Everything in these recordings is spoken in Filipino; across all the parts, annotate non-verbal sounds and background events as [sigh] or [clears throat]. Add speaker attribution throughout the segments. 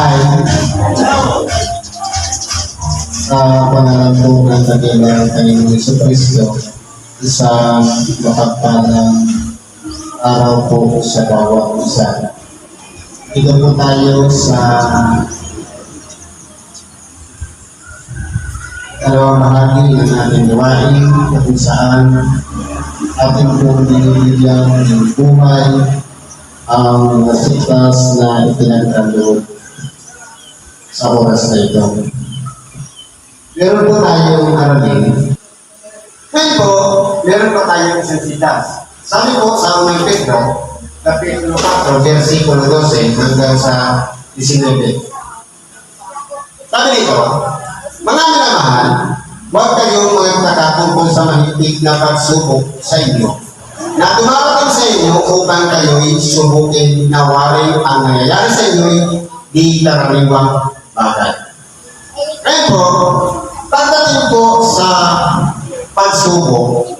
Speaker 1: ay sa pananalunan na nila ng Panginoon Iso Kristo araw po sa bawat isa. Dito po tayo sa dalawang bahagi ng ating gawain na kung saan ating po binibigyan ng buhay ang nasitas na ipinagkaloob sa oras na ito. Meron po tayong aralin. Ngayon po, meron pa tayong isang sitas. Sabi po sa unang Pedro, Kapitulo 4, versikulo 12 hanggang sa 19. Sabi nito, mga minamahal, huwag kayong magtaka tungkol sa mahigpit na pagsubok sa inyo na dumarating sa inyo upang kayo'y subukin na waring ang nangyayari sa inyo'y di karaniwang bagay. Ngayon po, pagdating po sa pagsubok,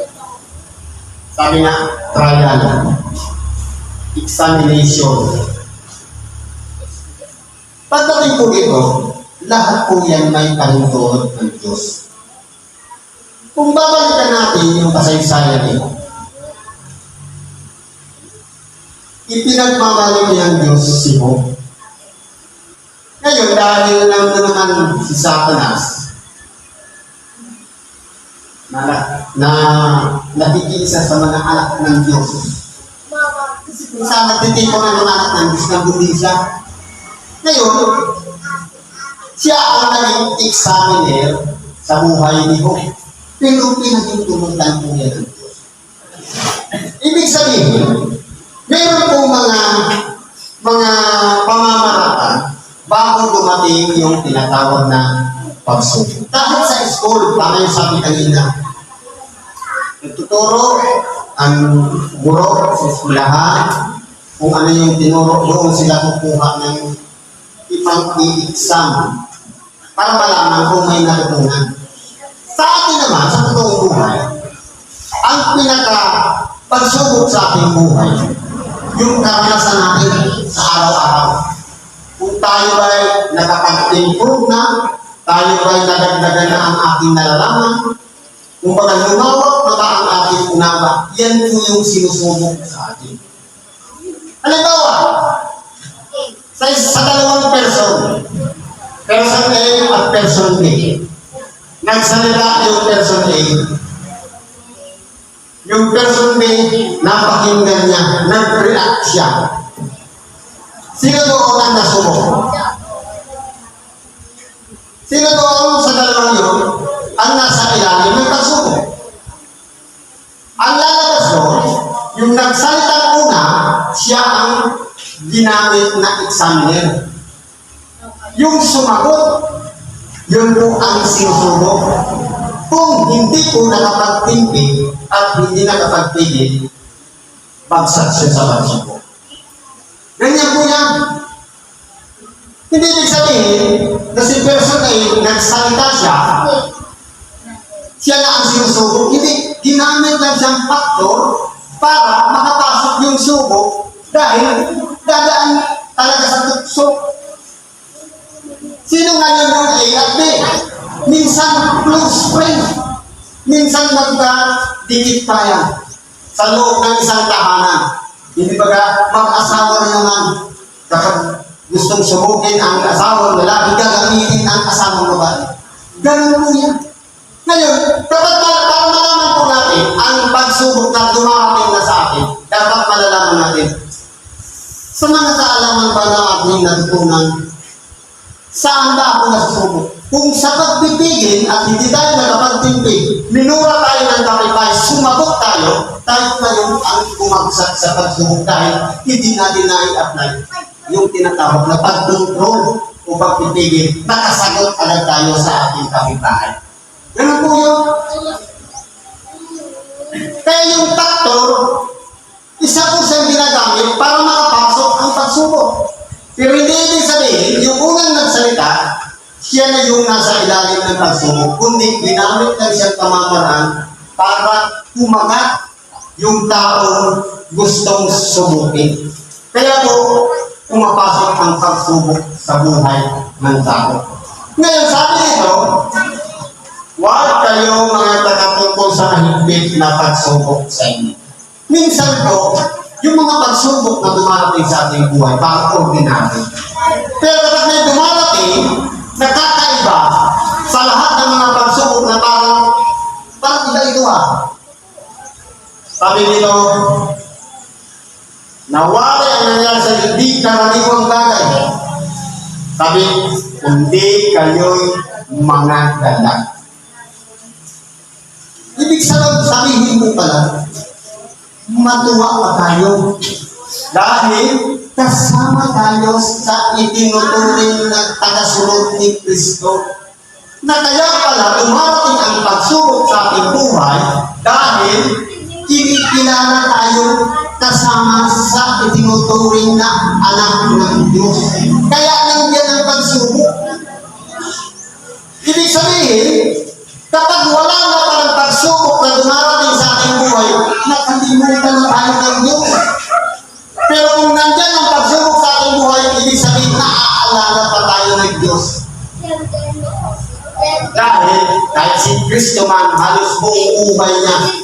Speaker 1: sabi nga, trial, examination. Pagdating po dito, lahat po yan may panuntun ng Diyos. Kung babalikan natin yung kasaysayan nito, ipinagmamali ng Diyos si Job. Ngayon, dahil lang na naman si Satanas, na, na nakikisa sa mga anak ng Diyos. Kasi kung saan nagtitipon ng mga anak ng Diyos na bundi siya. Ngayon, siya ang naging examiner sa buhay ni Job. Pero pinagtutulungan po yan ng Diyos. Ibig sabihin, meron po mga mga pamamaraan bago dumating yung tinatawag na pagsubok. Kahit sa school, tama yung sabi kanina, nagtuturo ang guro sa eskwelahan, kung ano yung tinuro, doon sila kukuha ng ipang i-exam para malaman kung may natutunan. Sa atin naman, sa totoong buhay, ang pinaka pagsubok sa ating buhay, yung karanasan natin sa araw-araw. Kung tayo ay nakapag-improve na, tayo ay nadagdagan na ang ating nalalaman, kung baga lumawak na ba ang ating unawa, yan po yung sinusubok sa atin. Halimbawa, sa, sa dalawang person, person A at person B, nagsalita yung person A, yung person B, napakinggan niya, nag-react siya. Sino doon ang nasubok? Sino doon sa dalawang yun ang nasa ilalim ng pagsubok? Ang lalabas doon, yung nagsalitang una, siya ang ginamit na examiner. Yung sumagot, yun po ang sinusubok. Kung hindi po nakapagtimpig at hindi nakapagpigil, bagsak siya sa pagsubok. Ganyan po yan. Hindi ibig sabihin na si person ay nagsalita siya, siya na ang sinusubok. Hindi, ginamit lang siyang faktor para makapasok yung subok dahil dadaan talaga sa tukso. Sino ngayon yung A at B? Minsan close friend. Minsan magka-dikit pa yan sa loob ng isang tahanan. Hindi ba ka mag-asawa na naman kapag gustong subukin ang asawa ng lalaki, gagamitin ang asawang babae. Ganun po yan. Ngayon, kapag para, para malaman po natin ang pagsubok na dumarating na sa atin, dapat malalaman natin sa mga kaalaman ba na ating natutunan, saan ba ako nasusubok? Kung sa pagpipigil at hindi tayo nakapagtimpig, minura tayo ng kapitay, sumagot tayo, tayo ngayon ang bumagsak sa pagsubok dahil hindi natin na-apply yung tinatawag na pag-control o pagpipigil, nakasagot agad tayo sa ating kapitbahay. Ganun po yun. Kaya yung factor, isa po siyang ginagamit para makapasok ang pagsubok. Pero hindi ibig sabihin, yung unang nagsalita, siya na yung nasa ilalim ng pagsubok, kundi ginamit lang siyang pamamaraan para kumagat yung taong gustong subukin. Kaya po, pumapasok ang pagsubok sa buhay ng tao. Ngayon, sabi nito, huwag kayo mga tagatungkol sa mahigpit na pagsubok sa inyo. Minsan po, yung mga pagsubok na dumarating sa ating buhay, parang ordinary. Pero kapag may dumarating, nakakaiba sa lahat ng mga pagsubok na parang, parang iba ito ah. Sabi nito, nawari ang nangyari sa hindi karaniwang bagay. Sabi, hindi kayo'y mga dalag. Ibig sabihin, mo pala, matuwa pa tayo. Dahil kasama tayo sa itinuturing na tagasunod ni Kristo. Na kaya pala dumarating ang pagsubok sa ating buhay dahil kinikilala tayo kasama sa itinuturing na anak ng Diyos. Kaya nandiyan ang pagsubok. Ibig sabihin, kapag wala na parang pagsubok na dumarating sa ating buhay, nakalimutan na tayo ng Diyos. Pero kung nandyan ang pagsubok sa ating buhay, ibig sabihin, naaalala pa tayo ng Diyos. Dahil kahit si Kristo man, halos buong buhay niya,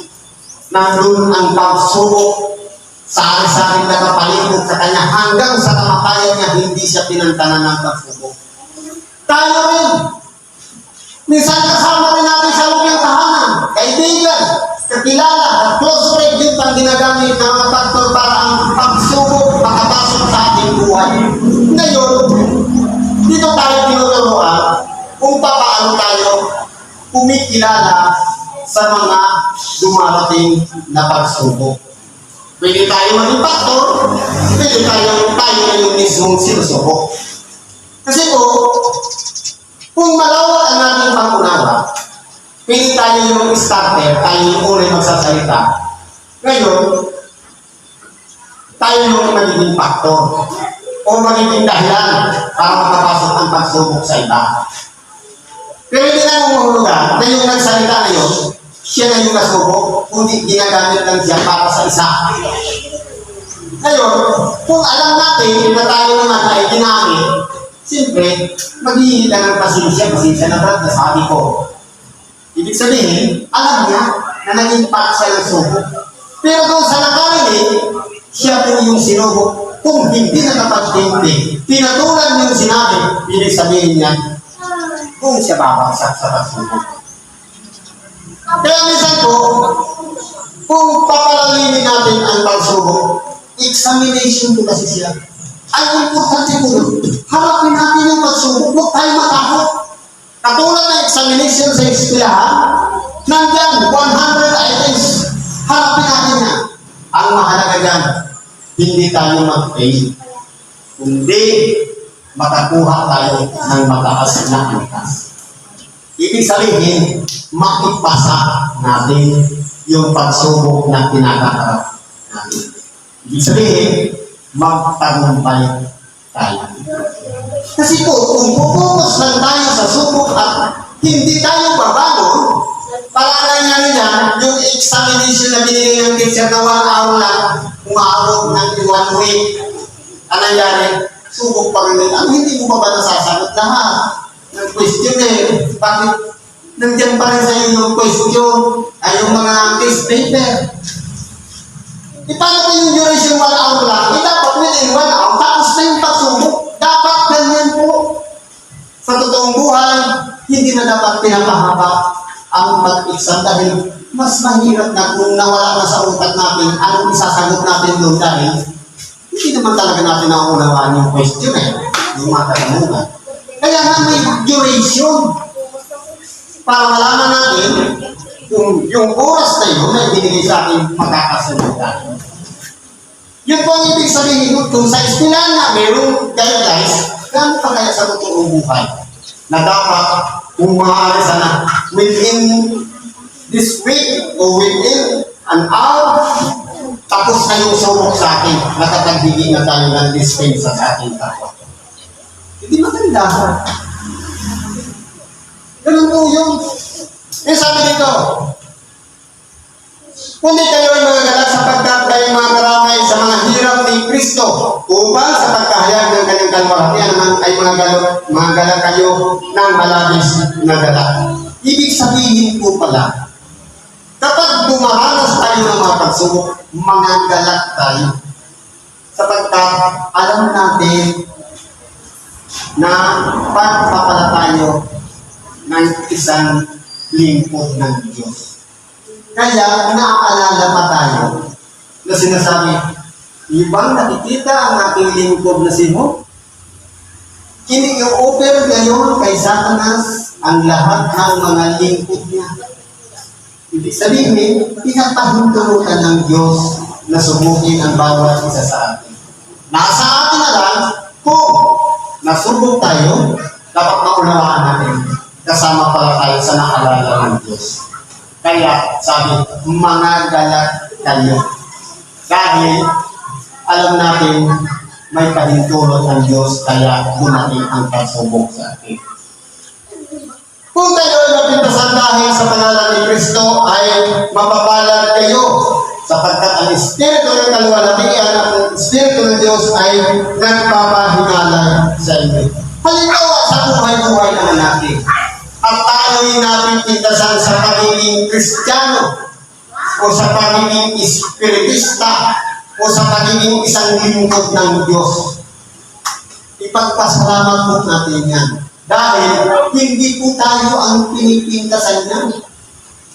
Speaker 1: nandun ang pagsubok sa ari-saring nakapalibot sa kanya hanggang sa kamatayan niya, hindi siya pinantanan ng pagsubok. Tayo rin, Minsan kasama rin natin sa loob ng tahanan, kaibigan, kakilala, at close friend yun pang ginagamit ng mga pastor para ang pagsubok makapasok sa ating buhay. Ngayon, dito tayo tinuturuan kung paano tayo kumikilala sa mga dumarating na pagsubok. Pwede tayo maging pastor, pwede tayo, tayo na yung mismong sinusubok. Kasi po, kung malawak ang ating pangunawa, pili tayo yung starter, tayo yung unang magsasalita. Ngayon, tayo yung magiging factor o magiging dahilan para makapasok ang pagsubok sa iba. Pero hindi na umuhulugan na yung nagsalita na yun, siya na yung nasubok, kundi ginagamit lang siya para sa isa. Ngayon, kung alam natin na tayo naman ay ginamit, siyempre, maghihingi lang ng pasensya, pasensya na brad, nasabi ko. Ibig sabihin, alam niya na naging part siya ng subo. Pero kung sa nakarinig, siya po yung sinubok. Kung hindi nakapagtindi, pinatulan yung sinabi, ibig sabihin niya, kung siya babagsak sa pagsubok. Kaya minsan po, kung papalalimin natin ang pagsubok, examination po kasi siya. Ang importante po harapin natin yung pagsubok, huwag tayo matakot. Katulad ng examination sa eskwelahan, nandyan, 100 items, harapin natin yan. Ang mahalaga dyan, hindi tayo mag-fail. Kundi, makakuha tayo ng mataas na angkas. Ibig sabihin, makipasa natin yung pagsubok na kinakaharap natin. Ibig sabihin, magtagumpay tayo. Kasi po, kung pupukas lang tayo sa subok at hindi tayo babago, para nangyari yan, yung examination na binigay ng teacher na one hour lang, umaabot ng one week, ang nangyari, subok pa rin. Ano hindi mo pa ba nasasagot lahat? Ng question eh. Bakit nandiyan pa rin sa iyo yung question ay yung mga test paper? E paano kung yung duration one hour lang? Eh dapat within one hour, tapos na yung pagsubok. Dapat ganyan po. Sa totoong buhay, hindi na dapat pinapahaba ang pag-exam dahil mas mahirap na kung nawala na sa utak natin anong isasagot natin doon dahil hindi naman talaga natin nauunawaan yung question eh, yung mga katanungan. Kaya nga may duration para malaman natin kung yung oras na yun na ibinigay sa atin makakasunod. Yun po ang ibig sabihin nun, kung sa eskwelahan na mayroong guidelines, gano'n pa kaya sa totoong buhay? Na dapat, kung maaari sana, within this week o within an hour, tapos na yung sumok sa akin, nakatagbigay na tayo ng dispensa sa ating kapwa. Hindi maganda. Ganun po yun. Eh sabi dito, kundi kayo ay mga galak sapagkat kayo mga karamay sa mga hirap ni Kristo upang sa pagkahayag ng kanyang kalwalhatian naman ay mga galo, mga gala kayo ng malabis na gala. Ibig sabihin po pala, kapag dumaranas tayo ng mga pagsubok, mga galak tayo. Sapagkat alam natin na pagpapala tayo ng isang lingkod ng Diyos. Kaya naaalala pa tayo na sinasabi, ibang nakikita ang ating lingkod na si Mo? Ini-offer ngayon kay Satanas ang lahat ng mga lingkod niya. Ibig sabihin, pinapahintulutan ng Diyos na subukin ang bawat isa sa atin. Nasa atin na lang kung nasubok tayo, dapat maunawaan natin kasama pala tayo sa naalala ng Diyos. Kaya sabi, mga galak kayo. Dahil alam natin may pahintulot ang Diyos kaya dumating ang pagsubok sa atin. Kung kayo ay napintasan dahil sa pangalan ni Kristo ay mapapalad kayo sapagkat ang Espiritu ng kaluwalhatian at ang Espiritu ng Diyos ay nagpapahingalay sa inyo. Halimbawa sa buhay-buhay naman natin, ang tayo'y natin pintasan sa pagiging Kristiyano o sa pagiging Espiritista o sa pagiging isang lingkod ng Diyos. Ipagpasalamat po natin yan. Dahil hindi po tayo ang pinipintasan niyan.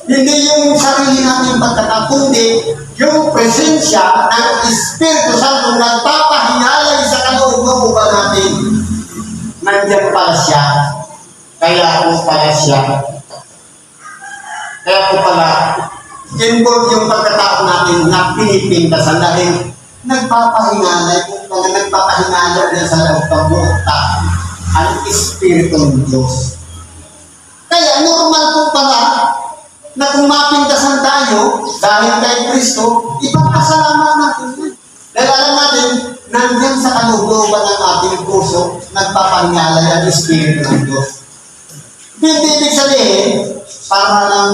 Speaker 1: Hindi yung sarili natin pagkata, kundi yung presensya ng Espiritu Santo nagpapahinalay sa kaloob-looban natin. Nandiyan pala siya. Kaya ako pala siya. Kaya po pala, involved yung pagkatao natin na pinipintasan dahil nagpapahingalay, kung mga nagpapahingalay din sa loob ng buong tao ang Espiritu ng Diyos. Kaya normal po pala na kung mapintasan tayo dahil kay Kristo, ipagpasalamat natin yan. Dahil alam natin, nandiyan sa kalooban ng ating puso, nagpapangalay ang Espiritu ng Diyos. Hindi ibig sabihin, para lang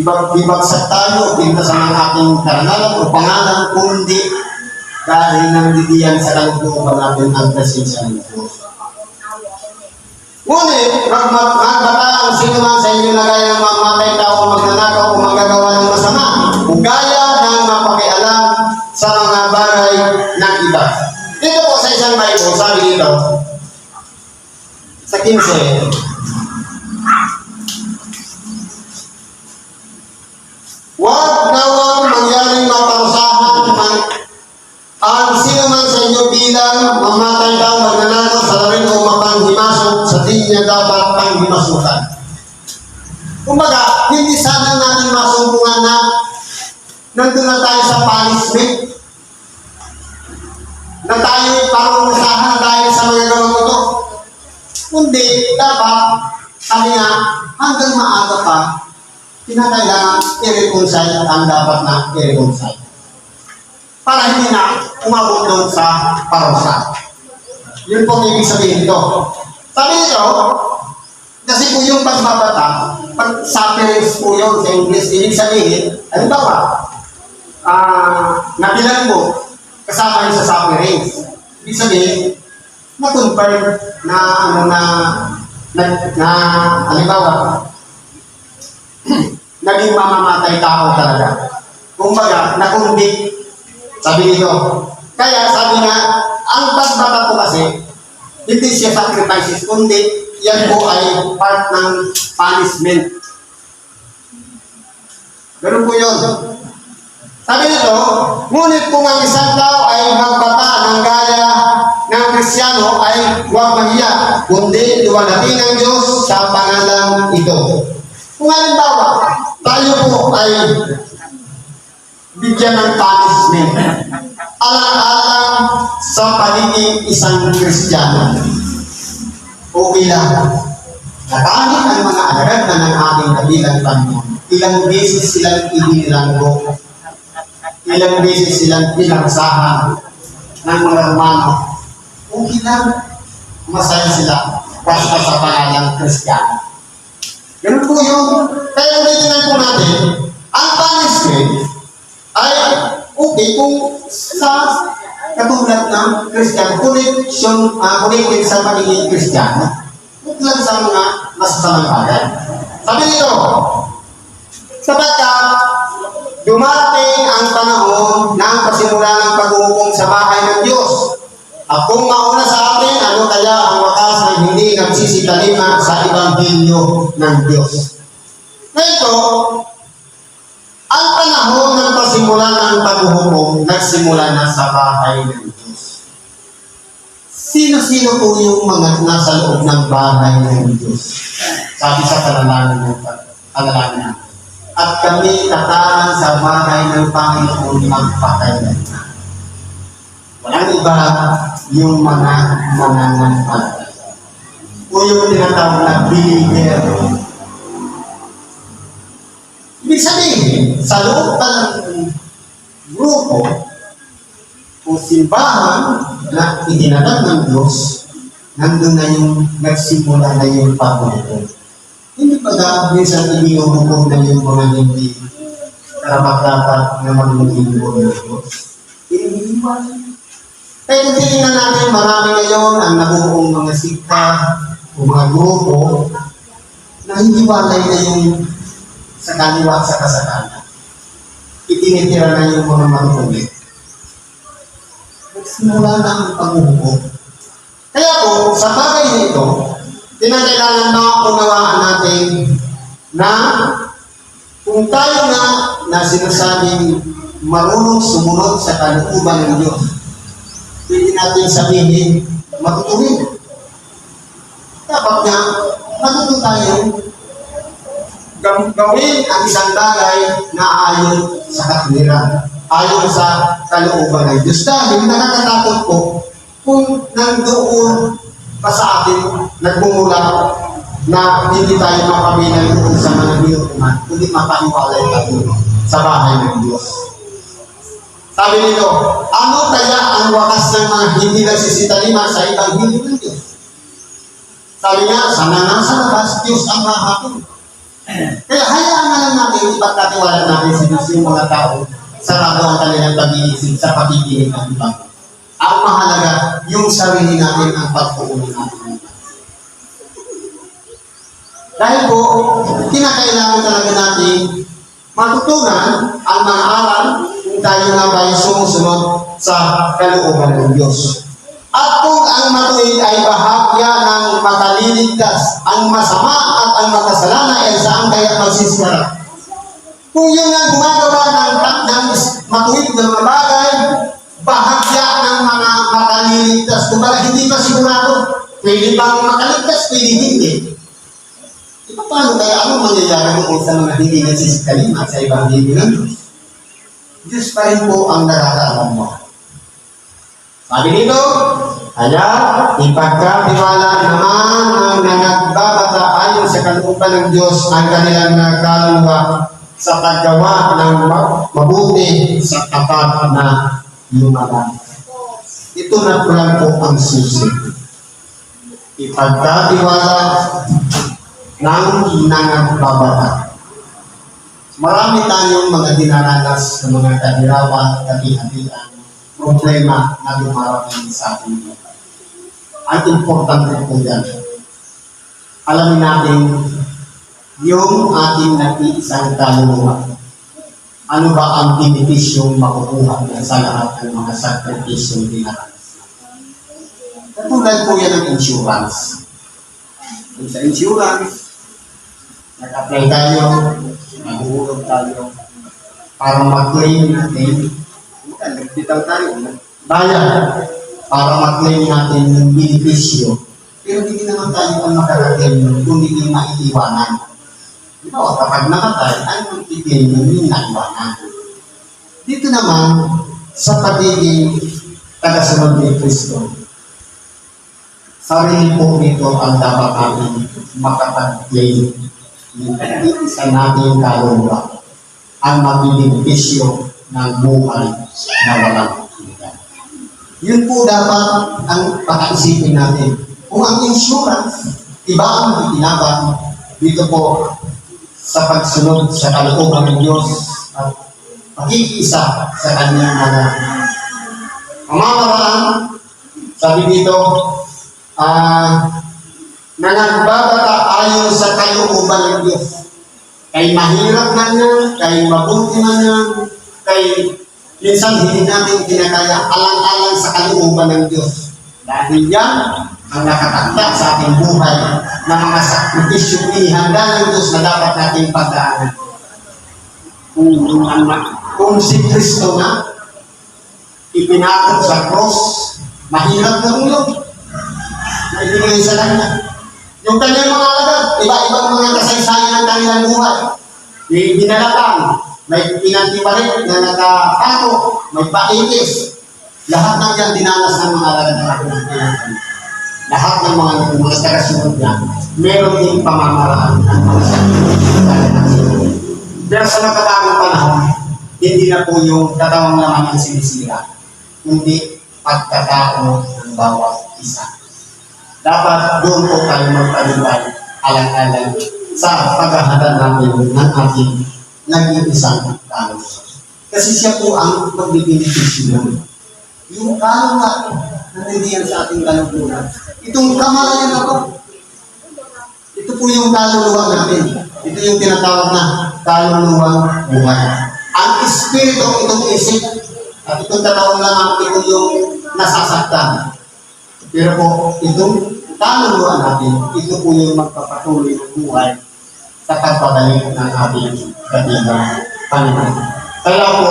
Speaker 1: ibag ibagsak tayo, pintasan ng ating karanalan o pangalan, kundi dahil nandidiyan sa kalooban natin ang presensya ng Diyos. Ngunit, magbata ang sino man sa inyo na gaya ng mamatay tao, magnanakaw o magagawa ng masama, o gaya ng mapakialam sa mga bagay ng iba. Dito po sa isang Bible, sabi dito, sa 15, sa di niya dapat panghimasukan. Kumbaga, hindi sana natin masumpungan na nandun na tayo sa punishment. Na tayo parurusahan dahil sa mga gawang ito. Kundi, dapat, sabi nga, hanggang maaga pa, kinakailangan i-reconcile ang dapat na i-reconcile para hindi na umabot doon sa parusa. Yun po ang ibig sabihin ito. Nito, kasi po yung pagbabata, pag sufferings po yun sa English, ibig sabihin, halimbawa, ah, nabilang mo, kasama yun sa sufferings. Ibig sabihin, na-confirm na ano na, na, na halimbawa, [clears throat] naging mamamatay tao talaga. Kumbaga, nakundik sabi nito. Kaya sabi nga, ang pagbata po kasi, hindi siya sacrifices, kundi yan po ay part ng punishment. Ganun po yun. Sabi nito, ngunit kung ang isang tao ay magbata ng gaya ng Krisyano ay huwag mahiya, kundi luwalhati ng Diyos sa pangalan ito. Kung halimbawa, tayo po ay bigyan ng punishment. Alang-alang sa pagiging isang Kristiyano. Okay lang. Nakahit ang mga alagad na ng ating kabilang Panginoon. Ilang beses silang inilanggo. Ilang beses silang pinagsahan ng mga Romano. Okay lang. Masaya sila. Basta sa pangalang Kristiyano. Ganun po yun. Kaya ulitin po natin, ang punishment ay okay kung sa katulad ng Christian, connection, uh, connected sa pagiging Kristiyano, huwag lang sa mga masasamang bagay. Sabi nito, sapagkat dumating ang panahon ng pasimula ng pag-uumpong sa bahay ng Diyos. At kung mauna sa atin, ano kaya ang wakas na hindi nagsisitalima sa Ebanghelyo ng Diyos? Ngayon, ang panahon ng pasimula ng paghuhukom, nagsimula na sa bahay ng Diyos. Sino-sino po yung mga nasa loob ng bahay ng Diyos? Sabi sa panalangin ng natin. At kami tataan sa bahay ng Panginoon magpakailan na. Walang iba yung mga mananampal. O yung tinatawag na believer. Ibig sabihin, sa loob pa ng grupo o simbahan na itinatag ng Diyos, nandun na yung nagsimula na yung pagbuto. Hindi pa na minsan iniuupo na yung mga hindi karapat-dapat na maglilinggo ng Diyos. Iniiwan. Kung titingnan natin, marami ngayon ang nabubuong mga sikta o mga grupo na hindi walay na yung sa kaliwa sa kasakana. Itinitira na yung mga marukulit. Nagsimula na ang pagbubuo. Kaya po, sa bagay na ito, tinakailangan makaunawaan natin na kung tayo na na sinasabing marunong sumunod sa kalooban ng Diyos, pwede natin sabihin, matutuwid. Dapat nga, matuto tayo gawin ang isang bagay na ayon sa katwiran, ayon sa kalooban ng Diyos. Dahil nakakatakot po kung nandoon pa sa atin nagmumula na hindi tayo makabilang doon sa mga niyutuman, kundi mapaiwalay tayo sa bahay ng Diyos. Sabi nito, ano kaya ang wakas ng mga hindi nagsisitalima sa ibang hindi ng Diyos? Sabi niya, sana nasa labas, Diyos ang hahapon. Kaya hayaan na lang natin, ipagkatiwala natin sa Diyos yung mga tao sarado ang kanilang pag-iisip sa pakikinig ng iba. Ang mahalaga, yung sarili natin ang pagpuunin natin. Dahil po, kinakailangan talaga natin matutunan ang mga aral kung tayo nga ba ay sumusunod sa kalooban ng Diyos. At kung ang matuwid ay bahagya ng makaliligtas, ang masama at ang makasalanan ay saan kaya magsisira. Kung yun ang gumagawa ng, ng matuwid na mga bagay, bahagya ng mga makaliligtas. Kung baka hindi pa sigurado, pwede bang makaligtas, pwede hindi. E paano kaya ano mangyayari kung sa mga hindi nagsisikalima sa ibang hindi ng Diyos? Diyos pa rin po ang nakakaalam mo. Sabi dito, kaya ipagkatiwala naman ang nanagbabata ayon sa kalooban ng Diyos ang kanilang nagkaluluwa sa paggawa ng ma- mabuti sa tapat na lumaban. Ito na po lang po ang susi. Ipagkatiwala ng nangagbabata. Marami tayong mga dinaranas ng mga kadirawan, kati-hatian, problema na dumarating sa ating buhay. Ang importante po yan. Alamin natin yung ating nag-iisang kaluluwa. Ano ba ang benefisyong makukuha sa lahat ng mga sakripisyong dinaranas? Katulad po yan ng insurance. Kung sa insurance, nag-apply tayo, naguhulog tayo, para mag-claim natin, nagbitaw tayo, bayad, para mag-claim natin yung benepisyo. Pero hindi naman tayo ang makarating nun kung hindi maiiwanan. Ito, kapag namatay, ay magpipil yung hindi naiwanan. Dito naman, sa pagiging tagasunod ni Kristo, sarili po nito ang dapat natin makapag-claim yung isa natin kaluluwa ang magbibigpisyo ng buhay na walang hanggan. Yun po dapat ang pakaisipin natin. Kung ang insurance, iba ang itinabang dito po sa pagsunod sa kalooban ng Diyos at pakikiisa sa kanyang mga pamamaraan. Sabi dito, ah, na nagbabata ayon sa kalooban ng Diyos. Kay mahirap man yan, kay mabuti man yan, kay minsan hindi natin kinakaya alang-alang sa kalooban ng Diyos. Dahil yan ang nakatakda sa ating buhay na mga sakripisyo inihanda ng Diyos na dapat nating pagdaanan. Kung, kung si Kristo na ipinakot sa cross, mahirap na yun na ibigay sa kanya. Yung kanyang mga alagad, iba-ibang mga kasaysayan ng kanilang buhay. May binalatan, may pinantiparit na nakapato, may paitis. Lahat ng yan dinanas ng mga alagad ng ating Panginoon. Lahat ng mga mga tagasunod niya, meron din pamamaraan ng mga. Pero sa nakatagong panahon, hindi na po yung katawang naman ang sinisira, kundi pagkatao ng bawat isa. Dapat doon po tayo magpalibay alang-alang sa paghahanda natin ng ating nag-iisang talos. Kasi siya po ang magbibigay namin. Yung kalong natin, nandiyan sa ating kalungkulan. Itong kamalayan na to, ito po yung kaluluwa natin. Ito yung tinatawag na kaluluwang buhay. Ang espiritu, itong isip, at itong tatawag lang ito yung nasasaktan. Pero po, itong kaluluwa natin, ito po yung magpapatuloy ng buhay sa pagbabalik ng ating katigang Panginoon. Kaya po,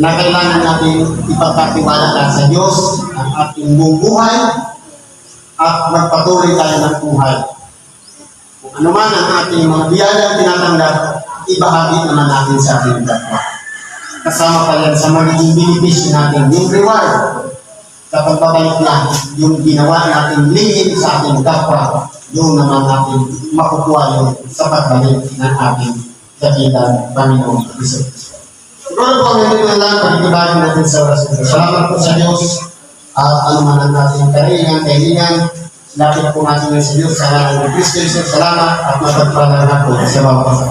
Speaker 1: na kailangan natin ipagkatiwala lang sa Diyos ang ating buong buhay at magpatuloy tayo ng buhay. Kung ano man ang ating mga biyayang tinatanggap, ibahagi naman natin sa ating kapwa. Kasama pa yan sa magiging benepisyo natin, yung reward Kapag babalik na yung ginawa natin lingin sa ating kapwa, yung naman natin makukuha yun sa pagbalik ng ating dakilang Panginoon Kristo. Siguro po, ngayon na lang, pagkibahin natin sa oras nito. Salamat po sa Diyos at anuman ang natin karingan, kahilingan, lapit po natin sa Diyos, sa ngalan ng Kristo Jesus, salamat at mapagpala na po sa mga pasal.